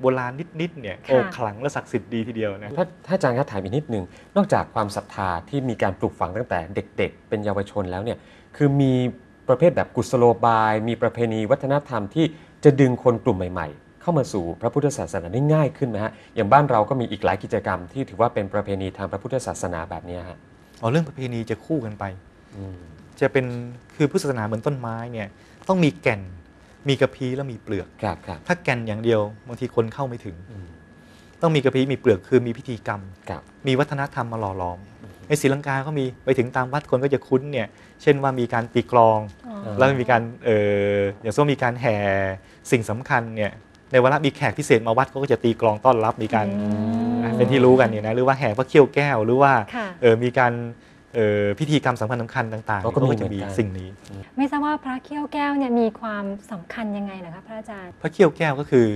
โบราณนิดๆเนี่ยโอ้ขลังและศักดิ์สิทธิ์ดีทีเดียวนะถ้าถ้าอาจารย์ครับถามอีกนิดนึง นอกจากความศรัทธาที่มีการปลูกฝังตั้งแต่เด็ก ๆ เป็นเยาวชนแล้วเนี่ยคือมีประเภทแบบกุศโลบาย มีประเพณีวัฒนธรรมที่จะดึงคนกลุ่มใหม่ ๆ เข้ามาสู่พระพุทธศาสนาได้ง่ายขึ้นไหมฮะอย่างบ้านเราก็มีอีกหลายกิจกรรม ที่ถือว่าเป็นประเพณีทางพระพุทธศาสนาแบบเนี้ยฮะอ๋อเรื่องประเพณีจะคู่กันไปอืมจะเป็นคือพุทธศาสนาเหมือนต้นไม้เนี่ยต้องมีแก่น มีกระพี้แล้วมีเปลือก ครับครับถ้าแก่นอย่างเดียวบางทีคนเข้าไม่ถึง อืมต้องมีกระพี้มีเปลือกคือมีพิธีกรรม ครับ มีวัฒนธรรมมาหล่อหลอมในศรีลังกาก็มีไปถึงตามวัดคนก็จะคุ้นเนี่ยเช่นว่ามีการตีกลอง อ๋ออแล้วมีการเอออย่างเช่นมีการแห่สิ่งสำคัญเนี่ยในเวลามีแขกพิเศษมาวัดเขาก็จะตีกลองต้อนรับมีการ อืมนะเป็นที่รู้กันเนี่ยนะหรือว่าแห่พระเขี้ยวแก้วหรือว่าค่ะ เออมีการเออ พิธีกรรมสำคัญสำคัญต่างๆเขาก็มีจะมีเหมือนกันสิ่งนี้ ไม่ทราบว่าพระเขี้ยวแก้วเนี่ยมีความสำคัญยังไงเหรอคะพระอาจารย์ พระเขี้ยวแก้วก็คือ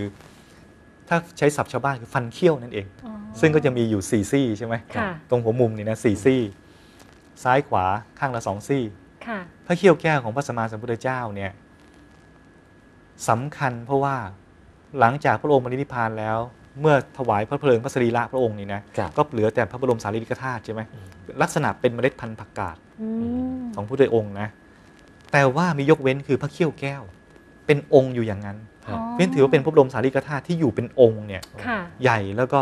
ถ้าใช้ศัพท์ชาวบ้านคือฟันเขี้ยวนั่นเองอ๋อซึ่งก็จะมีอยู่สี่ซี่ใช่ไหมค่ะตรงหัวมุมนี่นะสี่ซี่ ซ้ายขวาข้างละสองซี่ค่ะพระเขี้ยวแก้วของพระสัมมาสัมพุทธเจ้าเนี่ยสำคัญเพราะว่าหลังจากพระองค์มรณนิพพานแล้ว เมื่อถวายพระเพลิงพระสรีระพระองค์นี่นะครับก็เหลือแต่พระบรมสารีริกธาตุใช่ไหมลักษณะเป็นเมล็ดพันธุ์ผักกาดอืมของพระพุทธองค์นะ แต่ว่ามียกเว้นคือพระเขี้ยวแก้ว เป็นองค์อยู่อย่างนั้นครับเพราะฉะนั้นถือว่าเป็นพระบรมสารีริกธาตุที่อยู่เป็นองค์เนี่ยค่ะใหญ่แล้วก็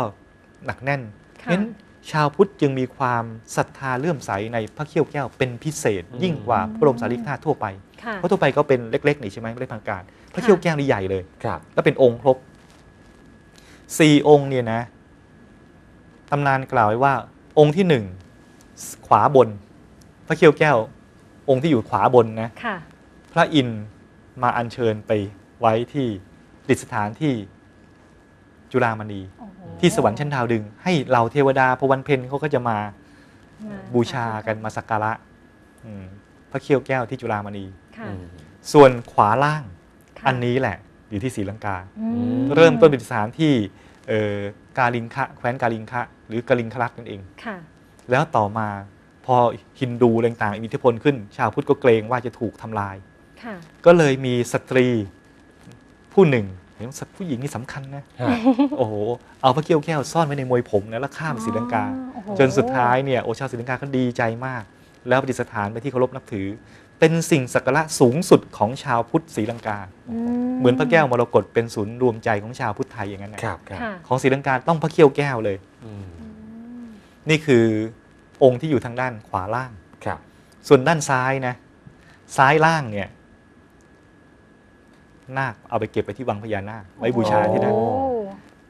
หนักแน่นเพราะค่ะฉะนั้นชาวพุทธจึงมีความศรัทธาเลื่อมใสในพระเขี้ยวแก้วเป็นพิเศษ ยิ่งกว่าพระบรมสารีริกธาตุทั่วไปค่ะเพราะทั่วไปก็เป็นเล็กๆนี่ใช่ไหมไม่ได้พังการ พระเขี้ยวแก้วนี่ใหญ่เลยครับแล้วเป็นองค์ครบ สี่องค์เนี่ยนะตำนานกล่าวไว้ว่า องค์ที่หนึ่งขวาบน พระเขี้ยวแก้ว องค์ที่อยู่ขวาบนนะค่ะพระอินทร์มาอัญเชิญไปไว้ที่ดิสถานที่จุฬามณีโอ้โหที่สวรรค์ชั้นดาวดึง ให้เหล่าเทวดาพอวันเพ็ญเขาก็จะมามาบูชากันมาสักการะอืมพระเขี้ยวแก้วที่จุฬามณีค่ะอืมส่วนขวาล่างค่ะอันนี้แหละ อยู่ที่ศรีลังกาอืมเริ่มต้นเป็นสถานที่เอ่อกาลิงคะแคว้นกาลิงคะหรือกาลิงคลักนั่นเองค่ะแล้วต่อมาพอฮินดูอะไรต่างๆมีอิทธิพลขึ้น ชาวพุทธก็เกรงว่าจะถูกทำลายค่ะก็เลยมีสตรีผู้หนึ่งเห็นว่าผู้หญิงนี่สำคัญนะฮะโอ้โหเอาพระเกี้ยวแก้วซ่อนไว้ในมวยผมนะแล้วข้ามไปศรีลังกาโอ้โหจนสุดท้ายเนี่ยโอชาวศรีลังกาก็ดีใจมาก แล้วประดิษฐานไปที่เคารพนับถือ เป็นสิ่งสักการะสูงสุดของชาวพุทธศรีลังกา เหมือนพระแก้วมรกตเป็นศูนย์รวมใจของชาวพุทธไทยอย่างนั้นนะครับครับค่ะของศรีลังกาต้องพระเกี้ยวแก้วเลยอืมนี่คือองค์ที่อยู่ทางด้านขวาล่างครับ ส่วนด้านซ้ายนะ ซ้ายล่างเนี่ยนาคเอาไปเก็บไปที่วังพญานาคไว้บูชาที่นั่นโอ้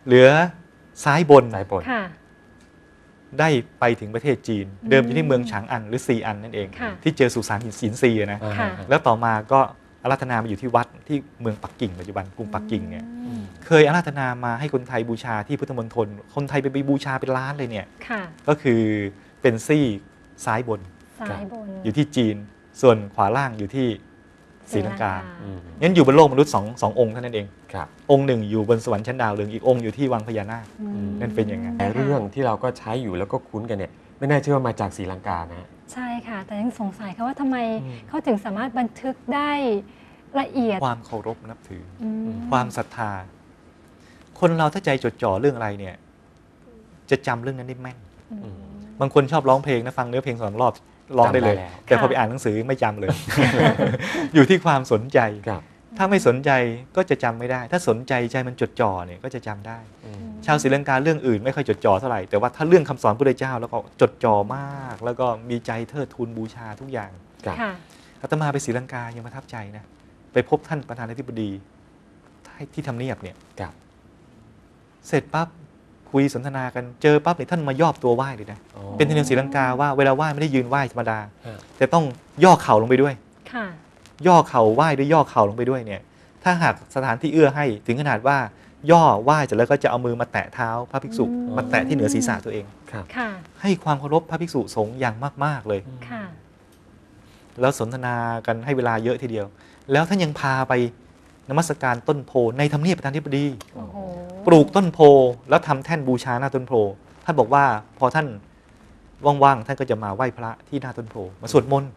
เหลือซ้ายบนสายบนค่ะ ได้ไปถึงประเทศจีน เดิมอยู่ที่เมืองฉางอันหรือซีอันนั่นเองค่ะที่เจอสุสานหินสินซีอะนะอ่าค่ะแล้วต่อมาก็อาราธนามาอยู่ที่วัดที่เมืองปักกิ่งปัจจุบันกรุงปักกิ่งเนี่ยอืมเคยอาราธนามาให้คนไทยบูชาที่พุทธมณฑลคนไทยไปไปบูชาเป็นล้านเลยเนี่ยค่ะก็คือเป็นซี่ซ้ายบนซ้ายบน อยู่ที่จีน ส่วนขวาล่างอยู่ที่ ศรีลังกาอืมงั้นอยู่บนโลกมนุษย์สองสององค์เท่านั้นเอง ครับ องค์หนึ่งอยู่บนสวรรค์ชั้นดาวดึงอีกองค์อยู่ที่วังพญานาคอืมนั่นเป็นอย่างนั้นแต่เรื่องที่เราก็ใช้อยู่แล้วก็คุ้นกันเนี่ยไม่น่าเชื่อว่ามาจากศรีลังกานะฮะใช่ค่ะ แต่ยังสงสัยค่ะว่าทำไมอืมเขาถึงสามารถบันทึกได้ละเอียด ความเคารพนับถืออืมความศรัทธา คนเราถ้าใจจดจ่อเรื่องอะไรเนี่ย จะจำเรื่องนั้นได้แม่นอืมบางคนชอบร้องเพลงนะฟังเนื้อเพลงสองรอบ ร้องได้เลยจำได้แล้วแต่พอค่ะไปอ่านหนังสือไม่จำเลย อยู่ที่ความสนใจครับถ้าไม่สนใจก็จะจำไม่ได้ ถ้าสนใจใจมันจดจ่อเนี่ยก็จะจำได้อืมชาวศรีลังกาเรื่องอื่นไม่ค่อยจดจ่อเท่าไหร่ แต่ว่าถ้าเรื่องคำสอนพระพุทธเจ้าแล้วก็จดจ่อมาก แล้วก็มีใจเทิดทูนบูชาทุกอย่างครับค่ะอาตมาไปศรีลังกายังประทับใจนะ ไปพบท่านประธานาธิบดีที่ทำเนียบเนี่ยครับเสร็จปั๊บ คุยสนทนากันเจอปั๊บเนี่ยท่านมายอบตัวไหว้เลยนะอ๋อเป็นธรรมเนียมศรีลังกาว่าเวลาไหว้ไม่ได้ยืนไหว้ธรรมดาฮะแต่ต้องย่อเข่าลงไปด้วยค่ะย่อเข่าไหว้ด้วยย่อเข่าลงไปด้วยเนี่ย ถ้าหากสถานที่เอื้อให้ถึงขนาดว่าย่อไหว้เสร็จแล้วก็จะเอามือมาแตะเท้าพระภิกษุอืมมาแตะที่เหนือศีรษะตัวเองครับค่ะให้ความเคารพพระภิกษุสงฆ์อย่างมาก ๆเลยค่ะแล้วสนทนากันให้เวลาเยอะทีเดียว แล้วท่านยังพาไป นมัสการต้นโพในทำเนียบประธานาธิบดีโอ้โหปลูกต้นโพแล้วทำแท่นบูชาหน้าต้นโพท่านบอกว่าพอท่านว่างๆท่านก็จะมาไหว้พระที่หน้าต้นโพมาสวดมนต์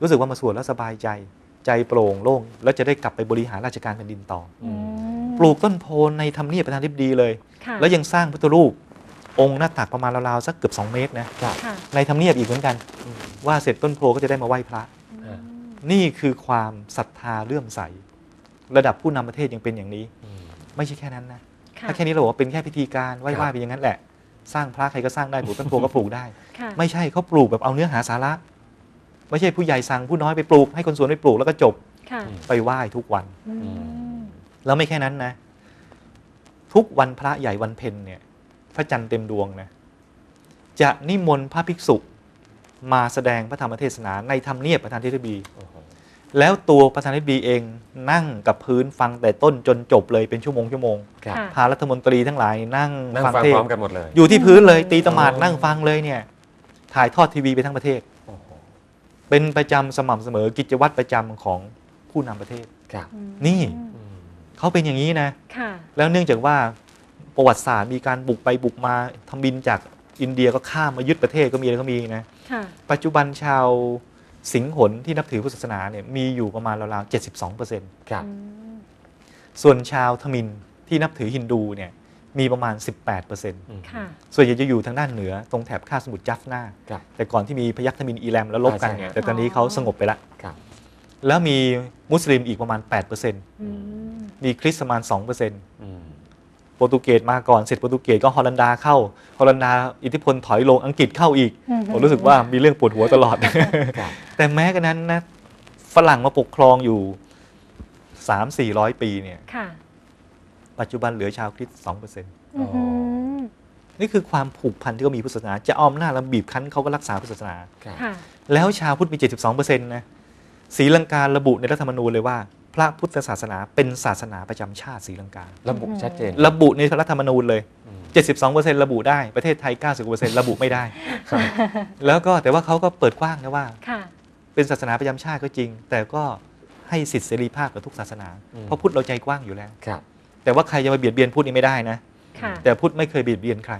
รู้สึกว่ามาสวดแล้วสบายใจ ใจโปร่งโล่งแล้วจะได้กลับไปบริหารราชการแผ่นดินต่ออืมปลูกต้นโพในทำเนียบประธานาธิบดีเลยค่ะแล้วยังสร้างพุทธรูปองค์หน้าตักประมาณราวๆสักเกือบ2เมตรนะครับค่ะในทำเนียบอีกเหมือนกัน ว่าเสร็จต้นโพก็จะได้มาไหว้พระอืมนี่คือความศรัทธาเลื่อมใส ระดับผู้นำประเทศยังเป็นอย่างนี้อืมไม่ใช่แค่นั้นนะค่ะถ้าแค่นี้เราบอกว่าเป็นแค่พิธีการไหว้ครับไหว้ไปอย่างนั้นแหละ สร้างพระใครก็สร้างได้ปลูกต้นโพก็ปลูกได้ค่ะไม่ใช่เขาปลูกแบบเอาเนื้อหาสาระ ไม่ใช่ผู้ใหญ่สั่งผู้น้อยไปปลูก ให้คนสวนไปปลูกแล้วก็จบค่ะไปไหว้ทุกวันอืมแล้วไม่แค่นั้นนะ ทุกวันพระใหญ่วันเพ็ญเนี่ย พระจันทร์เต็มดวงนะจะนิมนต์พระภิกษุมาแสดงพระธรรมเทศนาในธรรมเนียบประธานธิบดีโอ้โห แล้วตัวประธานาธิบดีเองนั่งกับพื้นฟังแต่ต้นจนจบเลยเป็นชั่วโมงชั่วโมงครับค่ะพารัฐมนตรีทั้งหลายนั่งนั่งฟังฟังเทศพร้อมกันหมดเลย อยู่ที่พื้นเลยตีตมาดอ๋อนั่งฟังเลยเนี่ย ถ่ายทอดทีวีไปทั้งประเทศโอ้โหเป็นประจำสม่ำเสมอกิจวัตรประจำของผู้นำประเทศครับอืมนี่อืมเขาเป็นอย่างนี้นะค่ะแล้วเนื่องจากว่าประวัติศาสตร์มีการบุกไปบุกมาทำบินจากอินเดียก็ข้ามมายึดประเทศก็มีอะไรก็มีนะค่ะปัจจุบันชาว สิงหนที่นับถือพุทธศาสนาเนี่ยมีอยู่ประมาณราวๆ72เปอร์เซ็นต์ครับอืมส่วนชาวทมินที่นับถือฮินดูเนี่ยมีประมาณ 18เปอร์เซ็นต์อืมค่ะ ส่วนใหญ่จะอยู่ทางด้านเหนือตรงแถบคาบสมุทรจัฟนาครับแต่ก่อนที่มีพยัคฆ์ทมินอีแรมแล้วลบกันเนี่ยอ่าใช่แต่ตอนนี้เขาสงบไปแล้วครับ แล้วมีมุสลิมอีกประมาณ8เปอร์เซ็นต์อืมมีคริสต์ประมาณ2เปอ ร์เซ็นต์อืมโปรตุเกสมาก่อนเสร็จโปรตุเกสก็ฮอลันดาเข้าฮอลันดาอิทธิพลถอยลงอังกฤษเข้าอีกอืมผมรู้สึกว่ามีเรื่องปวดหัวตลอดครับแต่แม้กระนั้นนะฝรั่งมาปกครองอยู่3 4 0 0ปีเนี่ยค่ะปัจจุบันเหลือชาวคริสต์2เปอร์เซ็นต์อืมนี่คือความผูกพันที่เขามีพุทธศาสนา จะเอาอำนาจและบีบคั้นเขาก็รักษาพุทธศาสนาครับค่ะแล้วชาวพุทธมี 72เปอร์เซ็นต์นะศรีลังการะบุในรัฐธรรมนูญเลยว่า พระพุทธศาสนาเป็นศาสนาประจำชาติศรีลังกา ระบุชัดเจน ระบุในรัฐธรรมนูญเลยอืม72%ระบุได้ ประเทศไทย 90%ระบุไม่ได้ แล้วก็แต่ว่าเขาก็เปิดกว้างนะว่าค่ะเป็นศาสนาประจำชาติก็จริง แต่ก็ให้สิทธิเสรีภาพกับทุกศาสนาอืมเพราะพุทธเราใจกว้างอยู่แล้วครับแต่ว่าใครจะมาเบียดเบียนพุทธนี่ไม่ได้นะค่ะแต่พุทธไม่เคยเบียดเบียนใคร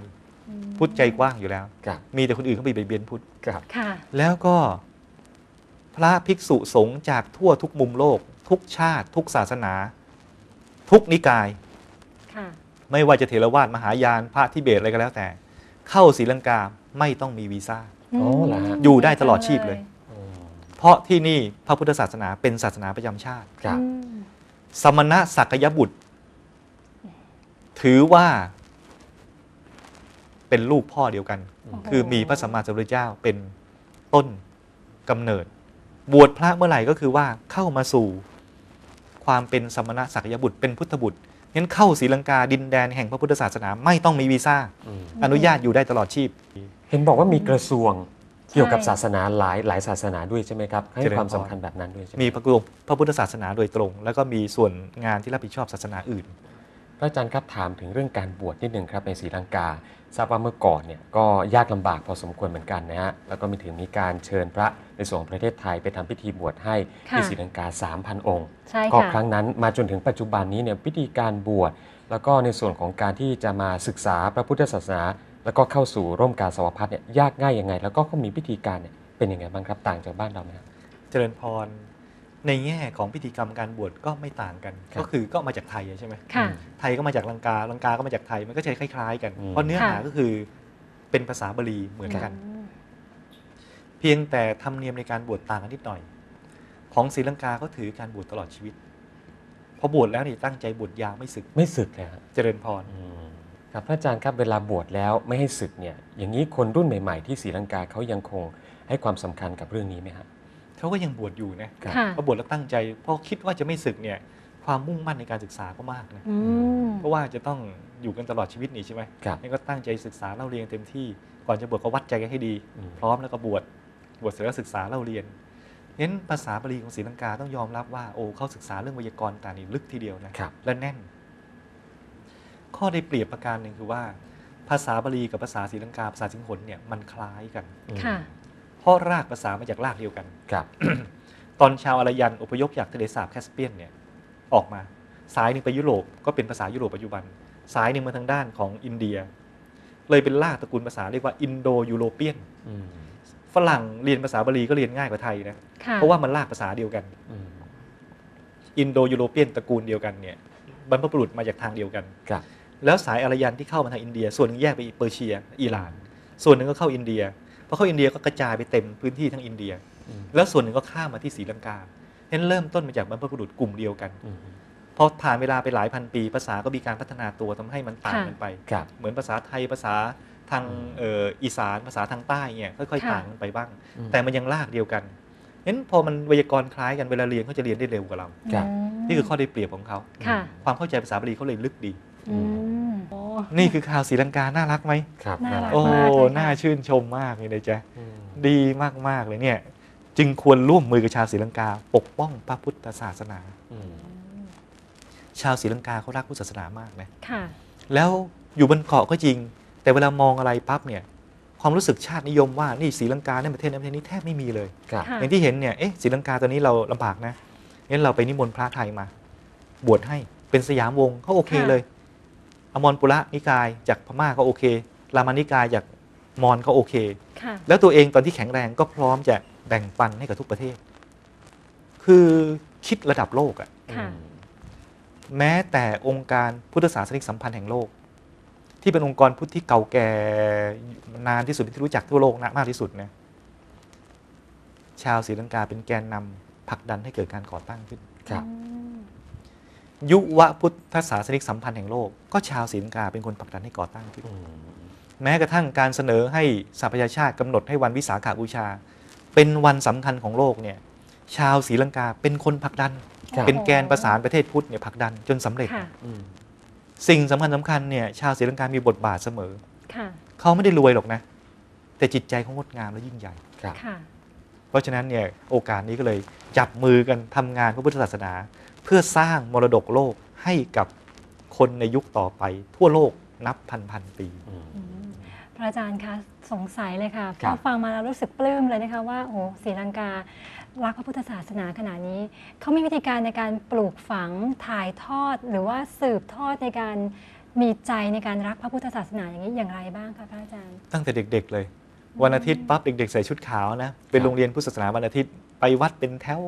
อืมพุทธใจกว้างอยู่แล้วครับมีแต่คนอื่นเขาไปเบียดเบียนพุทธครับค่ะแล้วก็พระภิกษุสงฆ์จากทั่วทุกมุมโลก ทุกชาติ ทุกศาสนา ทุกนิกายค่ะไม่ว่าจะเถรวาทมหายานพระทิเบตอะไรก็แล้วแต่ เข้าศรีลังกาไม่ต้องมีวีซ่าอ๋อเหรอฮะอยู่ได้ตลอดชีพเลยอืมเพราะที่นี่พระพุทธศาสนาเป็นศาสนาประจำชาติครับอืมสมณะสักยบุตร ถือว่าเป็นลูกพ่อเดียวกันโอ้โหคือมีพระสัมมาสัมพุทธเจ้าเป็นต้นกำเนิด บวชพระเมื่อไหร่ก็คือว่าเข้ามาสู่ ความเป็นสมณะสักยบุตรเป็นพุทธบุตรงั้นเข้าศรีลังกาดินแดนแห่งพระพุทธศาสนาไม่ต้องมีวีซ่าอืมอนุญาตอยู่ได้ตลอดชีพ เห็นบอกว่ามีกระทรวงใช่เกี่ยวกับศาสนาหลายหลายศาสนาด้วยใช่ไหมครับ ให้เจริญพรความสำคัญแบบนั้นด้วยใช่ไหมมีพระกรมพระพุทธศาสนาโดยตรง แล้วก็มีส่วนงานที่รับผิดชอบศาสนาอื่น พระอาจารย์ครับถามถึงเรื่องการบวชนิดหนึ่งครับในศรีลังกาทราบว่าเมื่อก่อนเนี่ยก็ยากลำบากพอสมควรเหมือนกันนะฮะแล้วก็มีถึงมีการเชิญพระในส่วนของประเทศไทยไปทำพิธีบวชให้ค่ะที่ศรีลังกา 3,000 องค์ใช่ก็ค่ะครั้งนั้นมาจนถึงปัจจุบันนี้เนี่ยพิธีการบวชแล้วก็ในส่วนของการที่จะมาศึกษาพระพุทธศาสนา แล้วก็เข้าสู่ร่มกาสาวพัฒน์เนี่ยยากง่ายยังไง แล้วก็เขามีพิธีการเนี่ยเป็นยังไงบ้างครับต่างจากบ้านเราไหมครับเจริญพร ในแง่ของพิธีกรรมการบวชก็ไม่ต่างกันครับก็คือก็มาจากไทยใช่ไหมค่ะไทยก็มาจากลังกาลังกาก็มาจากไทยมันก็จะคล้ายๆ กันอืมเพราะเนื้อหาค่ะก็คือเป็นภาษาบาลีเหมือนกันอืมเพียงแต่ธรรมเนียมในการบวชต่างกันนิดหน่อย ของศรีลังกาเขาถือการบวชตลอดชีวิตพอบวชแล้วนี่ตั้งใจบวชยาวไม่สึกไม่สึกเลยครับเจริญพรครับพระอาจารย์ครับเวลาบวชแล้วไม่ให้ศึกเนี่ย อย่างนี้คนรุ่นใหม่ ๆ ที่ศรีลังกาเขายังคงให้ความสำคัญกับเรื่องนี้ไหมครับ เขาก็ยังบวชอยู่นะครับค่ะพอบวชแล้วตั้งใจเพราะคิดว่าจะไม่สึกเนี่ยความมุ่งมั่นในการศึกษาก็มากนะอืมเพราะว่าจะต้องอยู่กันตลอดชีวิตนี่ใช่ไหมครับนี่ก็ตั้งใจศึกษาเล่าเรียนเต็มที่ ก่อนจะบวชก็วัดใจกันให้ดีอืมพร้อมแล้วก็บวชบวชเสร็จแล้วศึกษาเล่าเรียนงั้นภาษาบาลีของศรีลังกาต้องยอมรับว่าโอ้เขาศึกษาเรื่องไวยากรณ์ต่างนี่ลึกทีเดียวนะครับและแน่น ข้อได้เปรียบประการหนึ่งคือว่า ภาษาบาลีกับภาษาศรีลังกาภาษาสิงหนเนี่ยมันคล้ายกันค่ะ เพราะรากภาษามาจากรากเดียวกัน ครับ ตอนชาวอารยันอพยพจากทะเลสาบแคสเปียนเนี่ยออกมาสายหนึ่งไปยุโรปก็เป็นภาษายุโรปปัจจุบัน สายหนึ่งมาทางด้านของอินเดีย เลยเป็นรากตระกูลภาษาเรียกว่าอินโดยูโรเปียนอืมฝรั่งเรียนภาษาบาลีก็เรียนง่ายกว่าไทยนะค่ะเพราะว่ามันรากภาษาเดียวกันอืมอินโดยูโรเปียนตระกูลเดียวกันเนี่ยบรรพบุรุษมาจากทางเดียวกันครับแล้วสายอารยันที่เข้ามาทางอินเดีย ส่วนหนึงแยกไปเปอร์เซีย อิหร่าน ส่วนหนึ่งก็เข้าอินเดีย พอเข้าอินเดียก็กระจายไปเต็มพื้นที่ทั้งอินเดียอืมแล้วส่วนหนึ่งก็ข้ามมาที่ศรีลังกาเห็นเริ่มต้นมาจากบรรพบุรุษกลุ่มเดียวกันอืมพอผ่านเวลาไปหลายพันปี ภาษาก็มีการพัฒนาตัวทำให้มันต่างกันไปครับเหมือนภาษาไทยภาษาทางอืมเอ่ออีสานภาษาทางใต้เนี่ยค่อยค่ะๆต่างกันไปบ้างอืมแต่มันยังลากเดียวกันเห็นพอมันไวยากรณ์คล้ายกันเวลาเรียนเขาจะเรียนได้เร็วกว่าเราครับอืมนี่คือข้อได้เปรียบของเขาค่ะความเข้าใจภาษาบาลีเขาเลยลึกดีอืมโอ้ นี่คือข่าวศรีลังกาน่ารักไหมครับน่ารักโอ้มากเลยค่ะน่าชื่นชมมากเลยนะจ๊ะอืมดีมากๆเลยเนี่ยจึงควรร่วมมือกับชาวศรีลังกา ปกป้องพระพุทธศาสนาอืมชาวศรีลังกาเขารักพุทธศาสนามากนะค่ะแล้วอยู่บนเกาะก็จริง แต่เวลามองอะไรปั๊บเนี่ย ความรู้สึกชาตินิยมว่านี่ศรีลังกาในประเทศนั้นประเทศนี้แทบไม่มีเลยครับค่ะอย่างที่เห็นเนี่ยเอ๊ะศรีลังกาตอนนี้เราลำบากนะงั้นเราไปนิมนต์พระไทยมา บวชให้เป็นสยามวงศ์เขาโอเคค่ะเลย อมรปุระนิกายจากพม่าก็โอเค รามานิกายจากมอญก็โอเคค่ะแล้วตัวเองตอนที่แข็งแรงก็พร้อมจะแบ่งปันให้กับทุกประเทศ คือคิดระดับโลกอะค่ะแม้แต่องค์การพุทธศาสนิกสัมพันธ์แห่งโลก ที่เป็นองค์กรพุทธที่เก่าแก่นานที่สุดที่รู้จักทั่วโลกนะมากที่สุดนะชาวศรีลังกาเป็นแกนนำผลักดันให้เกิดการก่อตั้งขึ้นครับอืม ยุวพุทธศาสนิกสัมพันธ์แห่งโลก ก็ชาวศรีลังกาเป็นคนผลักดันให้ก่อตั้งขึ้นอืมแม้กระทั่งการเสนอให้สหประชาชาติกำหนดให้วันวิสาขบูชา เป็นวันสำคัญของโลกเนี่ยชาวศรีลังกาเป็นคนผลักดันครับเป็นแกนประสานประเทศพุทธเนี่ยผลักดันจนสำเร็จค่ะอืมสิ่งสำคัญสำคัญเนี่ยชาวศรีลังกามีบทบาทเสมอค่ะเขาไม่ได้รวยหรอกนะ แต่จิตใจเขางดงามและยิ่งใหญ่ครับค่ะเพราะฉะนั้นเนี่ยโอกาสนี้ก็เลยจับมือกันทำงานพระพุทธศาสนา เพื่อสร้างมรดกโลกให้กับคนในยุคต่อไป ทั่วโลกนับพันพันๆปีอืมอืมพระอาจารย์คะสงสัยเลยค่ะพครัอบฟังมาแล้วรู้สึกปลื้มเลยนะคะว่าโอ้ศรีลังการักพระพุทธศาสนาขนาดนี้ เขามีวิธีการในการปลูกฝังถ่ายทอด หรือว่าสืบทอดในการมีใจในการรักพระพุทธศาสนาอย่างนี้อย่างไรบ้างคะพระอาจารย์ ตั้งแต่เด็ก ๆ เลย วันอาทิตย์ปั๊บเด็ก ๆ ใส่ชุดขาวนะเป็นโรงเรียนพุทธศาสนาวันอาทิตย์ไปวัดเป็นแถว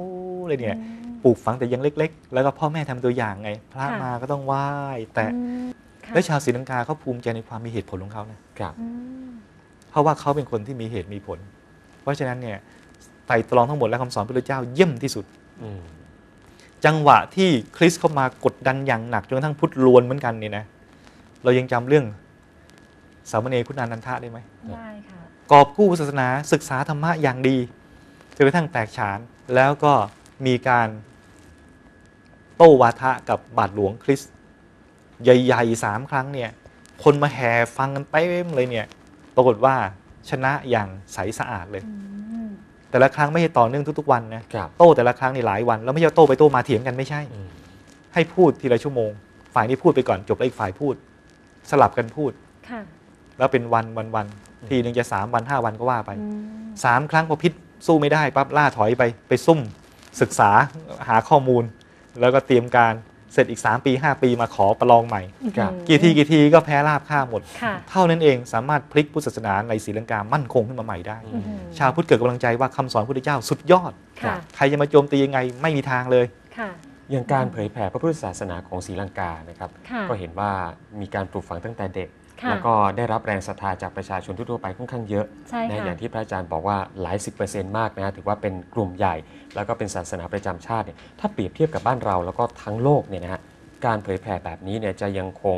เลยเนี่ยอืม ปลูกฝังแต่ยังเล็ก ๆ แล้วก็พ่อแม่ทำตัวอย่างไง พระค่ะ มาก็ต้องไหว้แต่อืมค่ะและชาวศรีลังกาเขาภูมิใจในความมีเหตุผลของเขานะครับ อืมเพราะว่าเขาเป็นคนที่มีเหตุมีผล เพราะฉะนั้นเนี่ยไตรตรองทั้งหมดและคำสอนพระพุทธเจ้าเยี่ยมที่สุด อืมจังหวะที่คริสเข้ามากดดันอย่างหนักจนกระทั่งพุทธลวนเหมือนกันนี่นะเรายังจำเรื่องสามเณรคุณานันทะได้ไหม ได้ค่ะ กอบกู้ศาสนาศึกษาธรรมะอย่างดีจนกระทั่งแตกฉาน แล้วก็ มีการโต้วาทะกับบาทหลวงคริสต์ใหญ่ๆสามครั้งเนี่ย คนมาแห่ฟังกันเต็มเลยเนี่ย ปรากฏว่าชนะอย่างใสสะอาดเลยอืมแต่ละครั้งไม่ใช่ต่อเนื่องทุกๆวันนะครับโต้แต่ละครั้งนี่หลายวัน แล้วไม่ใช่โต้ไปโต้มาเถียงกันไม่ใช่อืมให้พูดทีละชั่วโมง ฝ่ายนี้พูดไปก่อนจบแล้วอีกฝ่ายพูด สลับกันพูดค่ะแล้วเป็นวันวันวันทีหนึ่งจะสามวันห้าวันก็ว่าไปอืมสามครั้งพอพิษสู้ไม่ได้ปั๊บล่าถอยไปไปซุ่ม ศึกษาหาข้อมูล แล้วก็เตรียมการเสร็จอีก 3 ปี 5 ปีมาขอประลองใหม่ครับกี่ทีกี่ทีก็แพ้ราบค่าหมดค่ะเท่านั้นเองสามารถพลิกพุทธศาสนาในศรีลังกามั่นคงขึ้นมาใหม่ได้อืมชาวพุทธเกิดกำลังใจว่าคำสอนพระพุทธเจ้าสุดยอดค่ะใครจะมาโจมตียังไงไม่มีทางเลยค่ะอย่างการเผยแผ่พระพุทธศาสนาของศรีลังกานะครับค่ะก็เห็นว่ามีการปลูกฝังตั้งแต่เด็กค่ะ แล้วก็ได้รับแรงศรัทธาจากประชาชนทั่วๆไปค่อนข้างเยอะใช่นะค่ะอย่างที่พระอาจารย์บอกว่าหลายสิบเปอร์เซ็นต์มากนะถือว่าเป็นกลุ่มใหญ่ แล้วก็เป็นศาสนาประจำชาติเนี่ยถ้าเปรียบเทียบกับบ้านเราแล้วก็ทั้งโลกเนี่ยนะฮะการเผยแผ่แบบนี้เนี่ยจะยังคง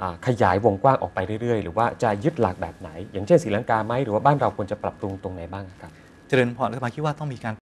อ่าขยายวงกว้างออกไปเรื่อยๆ หรือว่าจะยึดหลักแบบไหน อย่างเช่นศรีลังกาไหมหรือว่าบ้านเราควรจะปรับปรุงตรงไหนบ้างครับ เจริญพรอาตมาคิดว่าต้องมีการ